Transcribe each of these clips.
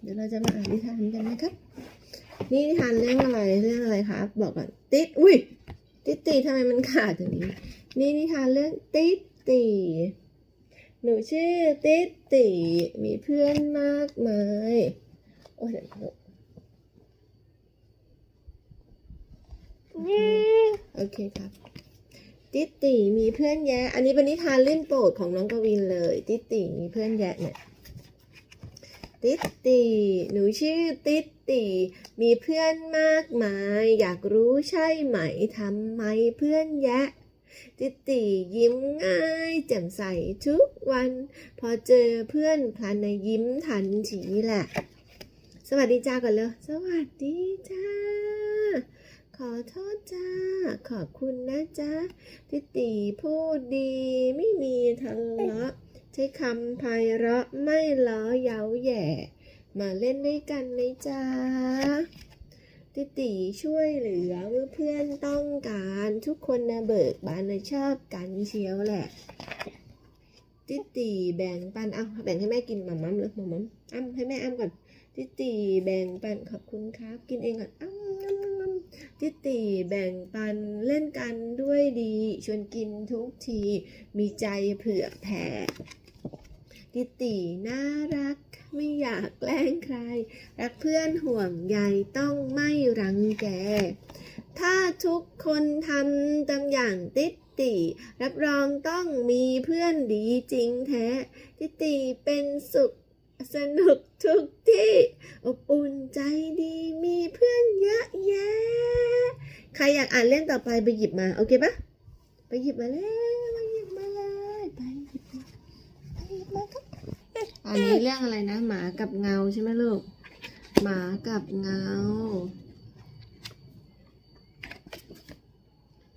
เดี๋ยวเราจะมาอ่านนิทานกันนะครับ นี่นิทานเรื่องอะไรเรื่องอะไรครับ บอกก่อนติดอุ้ยติดตีทำไมมันขาดอย่างนี้ นี่นิทานเรื่องติดตีหนูชื่อติดตีมีเพื่อนมากมายโอ้ยเดี๋ยวโอเคครับติดตีมีเพื่อนแยะ อันนี้เป็นนิทานเล่นโปรดของน้องกวินเลย ติดตีมีเพื่อนแยะเนี่ย ติดตีหนูชื่อติดตีมีเพื่อนมากมาย อยากรู้ใช่ไหมทำไมเพื่อนแยะ ติดตียิ้มง่ายแจ่มใสทุกวัน พอเจอเพื่อนพลันนยิ้มทันทีแหละ สวัสดีจ้าก่อนเลยสวัสดีจ้า ขอโทษจ้า ขอบคุณนะจ้าติดตีพูดดีไม่มีทะเลาะ ช้คำไพเราะไม่ล้อเย้าแย่ มาเล่นด้วยกันไหมจ๊ะติติช่วยเหลือเมื่อเพื่อนต้องการทุกคนนะเบิกบานนะชอบกันเชียวแหละ ติติแบ่งปันเอาแบ่งให้แม่กินหมามัมเลยหมามัมอ้ำให้แม่อ้ำก่อน ติติแบ่งปันขอบคุณครับ กินเองก่อนอ้ำอ้ำอ้ำอ้ำติติแบ่งปันเล่นกันด้วยดี ชวนกินทุกที มีใจเผื่อแผ่ ติติน่ารัก ไม่อยากแกล้งใคร รักเพื่อนห่วงใยต้องไม่รังแก ถ้าทุกคนทำตามอย่างติติรับรองต้องมีเพื่อนดีจริงแท้ ติติเป็นสุขสนุกทุกที่อบอุ่นใจดีมีเพื่อนเยอะแยะ ใครอยากอ่านเรื่องต่อไปไปหยิบมา โอเคปะไปหยิบมาเลยไปหยิบมาไปหยิบมาครับ อันนี้เรื่องอะไรนะ หมากับเงาใช่ไหมลูก หมากับเงา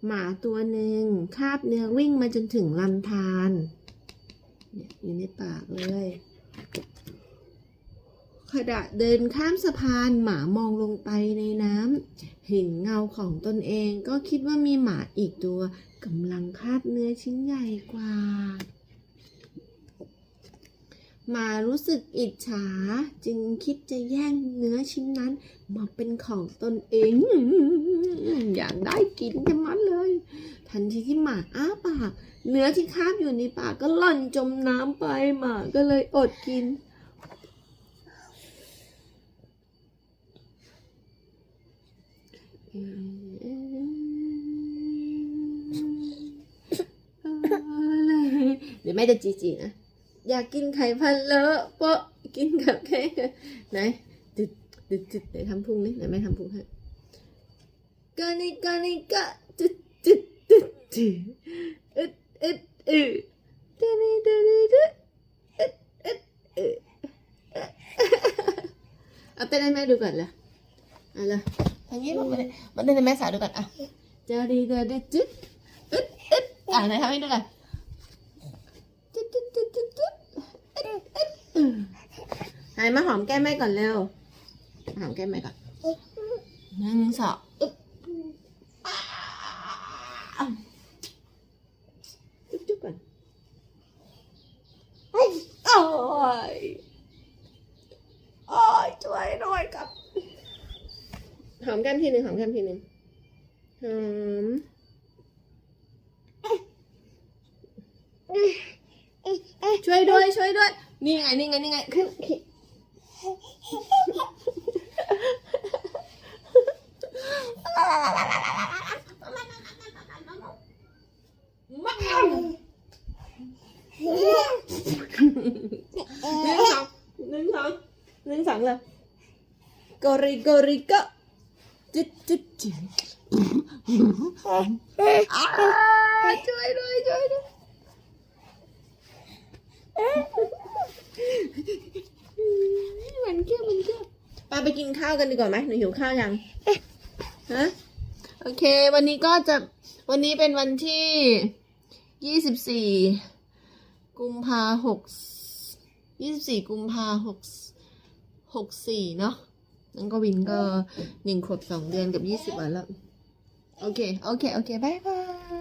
หมาตัวหนึ่งคาบเนื้อวิ่งมาจนถึงลำธารเนี่ยอยู่ในปากเลยขณะเดินข้ามสะพานหมามองลงไปในน้ำเห็นเงาของตนเองก็คิดว่ามีหมาอีกตัวกำลังคาบเนื้อชิ้นใหญ่กว่า มารู้สึกอิจฉา จึงคิดจะแย่งเนื้อชิ้นนั้น มาเป็นของตนเอง อยากได้กินจะมัดเลย ทันทีที่หมาอ้าปาก เนื้อที่คาบอยู่ในปากก็หล่นจมน้ำไปหมาก็เลยอดกินเดี๋ยวแม่จะจีจีนะ อยากกินไข่พันเลอะโปะกินกับแค่ไหนตึดตึดตึดไหนทำพุงนี่ไหนแม่ทำพุงให้กานิกานิกะตึดตึดตึดตึดอึดอึดอึดกานิกานิกะอึดอึดอึดเอาเต้นให้แม่ดูก่อนเลยเอาลยทางนี้มันมันเต้นให้แม่สาวดูก่อนอะเจอดีเจอดีจึ๊ดอึดอึดอะไหนทำให้ดูก่อน จุดจุดจุดจุดจุดอึดอึดอึด ไหนมาหอมแก้มแม่ก่อนเร็ว หอมแก้มแม่ก่อนหนึ่งสองจุ๊บจุ๊บก่อนโอ้ยโอ้ยช่วยหน่อยครับ หอมแก้มทีหนึ่งหอมแก้มทีหนึ่งหอม ช่วยด้วยช่วยด้วย นี่ไงนี่ไงนี่ไงขึ้นขึ้นหนึ่งสองหนึ่งสองหนึ่งสองเลยกอริกอริกะจุดจุดจุดอ้าวช่วยด้วยช่วยด้วย มันเกี้ยวมันเกี้ยวปาไปกิ นข้าวกันดีกว่าไหมหนูหิวข้าวยังฮะโอเค วันนี้ก็จะวันนี้เป็นวันที่ยี่สิบสี่กุมภาหกยี่สิบสี่กุมภาหกหกสี่เนาะน้องกวินก็หนึ่งขวบสองเดือนกับยี่สิบวันแล้ว โอเค โอเค โอเคบายบาย